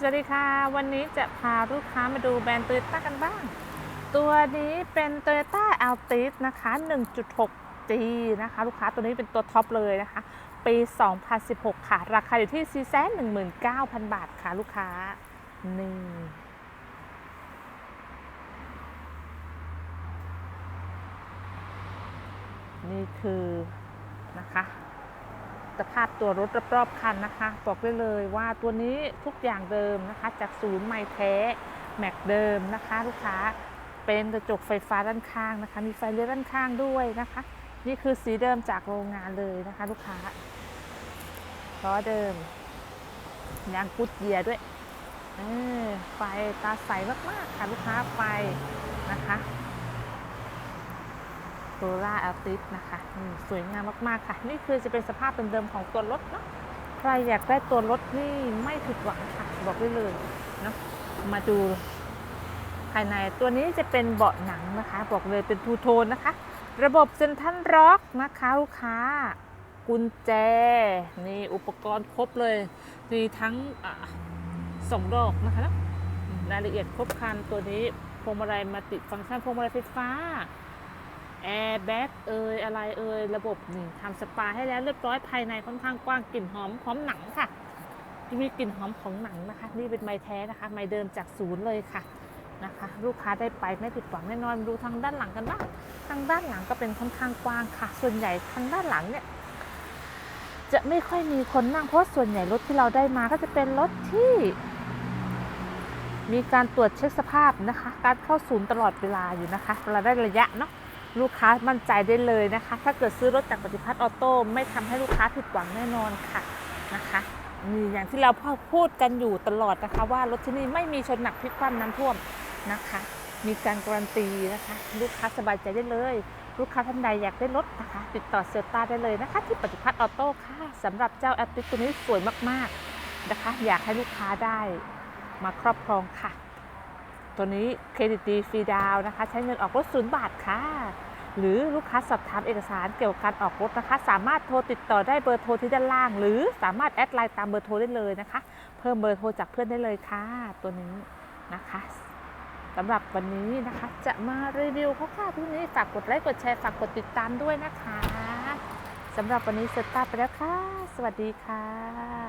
สวัสดีค่ะ วันนี้จะพาลูกค้ามาดูแบรนด์โตโยต้ากันบ้าง ตัวนี้เป็น Toyota Altis นะคะ 1.6G นะคะ ลูกค้าตัวนี้เป็นตัวท็อปเลยนะคะ ปี 2016 ค่ะ ราคาอยู่ที่ 419,000 บาทค่ะลูกค้า นี่นี่คือนะคะ สภาพตัวรถรอบๆคันนะคะ บอกได้เลยว่าตัวนี้ทุกอย่างเดิมนะคะ จากศูนย์ไมแท้แม็กเดิมนะคะ ลูกค้าเป็นกระจกไฟฟ้าด้านข้างนะคะ มีไฟเลี้ยวด้านข้างด้วยนะคะ นี่คือสีเดิมจากโรงงานเลยนะคะ ลูกค้าล้อเดิมยางกุดเยียด้วยไฟตาใสมากๆค่ะลูกค้าไฟนะคะ โซล่าแอลติสนะคะสวยงามมาก ๆ ค่ะ นี่คือจะเป็นสภาพเดิมๆของตัวรถเนาะใครอยากได้ตัวรถนี่ไม่ผิดหวังค่ะ บอกได้เลยเนาะมาดูภายในตัวนี้จะเป็นเบาะหนังนะคะ บอกเลยเป็นทูโทนนะคะ ระบบเซ็นทรัลร็อกนะคะลูกค้ากุญแจนี่อุปกรณ์ครบเลยมีทั้งอสองดอกนะคะนะรายละเอียดครบครันตัวนี้พวงมาลัยมาติดฟังก์ชันพวงมาลัยไฟฟ้า แอร์แบ็กเอยอะไรเอยระบบนี่ทำสปาให้แล้วเรียบร้อยภายในค่อนข้างกว้างกลิ่นหอมหอมหนังค่ะมีกลิ่นหอมของหนังนะคะ นี่เป็นไม้แท้นะคะ ไม้เดิมจากศูนย์เลยค่ะนะคะ ลูกค้าได้ไปไม่ผิดหวังแน่นอนดูทางด้านหลังกันบ้างทางด้านหลังก็เป็นค่อนข้างกว้างค่ะ ส่วนใหญ่ทางด้านหลังเนี่ยจะไม่ค่อยมีคนนั่งเพราะส่วนใหญ่รถที่เราได้มาก็จะเป็นรถที่ มีการตรวจเช็คสภาพนะคะ การเข้าศูนย์ตลอดเวลาอยู่นะคะเราได้ระยะเนาะ ลูกค้ามั่นใจได้เลยนะคะ ถ้าเกิดซื้อรถจากปฏิพัฒน์ออโต้ไม่ทำให้ลูกค้าผิดหวังแน่นอนค่ะนะคะนี่อย่างที่เราพูดกันอยู่ตลอดนะคะ ว่ารถที่นี่ไม่มีชนหนักพลิกคว่ำน้ำท่วมนะคะ มีการการันตีนะคะ ลูกค้าสบายใจได้เลย ลูกค้าท่านใดอยากได้รถนะคะ ติดต่อเซลต้าได้เลยนะคะ ที่ปฏิพัฒน์ออโต้ค่ะสำหรับเจ้าแอปติตัวนี้สวยมากๆนะคะ อยากให้ลูกค้าได้มาครอบครองค่ะ ตัวนี้เครดิตดีฟรีดาวนะคะ ใช้เงินออกรถศูนย์บาทค่ะ หรือลูกค้าสอบถามเอกสารเกี่ยวกับการออกรถนะคะ สามารถโทรติดต่อได้เบอร์โทรที่ด้านล่าง หรือสามารถแอดไลน์ตามเบอร์โทรได้เลยนะคะ เพิ่มเบอร์โทรจากเพื่อนได้เลยค่ะ ตัวนี้นะคะสำหรับวันนี้นะคะจะมารีวิวคร่าวๆที่นี้ฝากกดไลค์กดแชร์ฝากกดติดตามด้วยนะคะสำหรับวันนี้เซตตาไปแล้วค่ะ สวัสดีค่ะ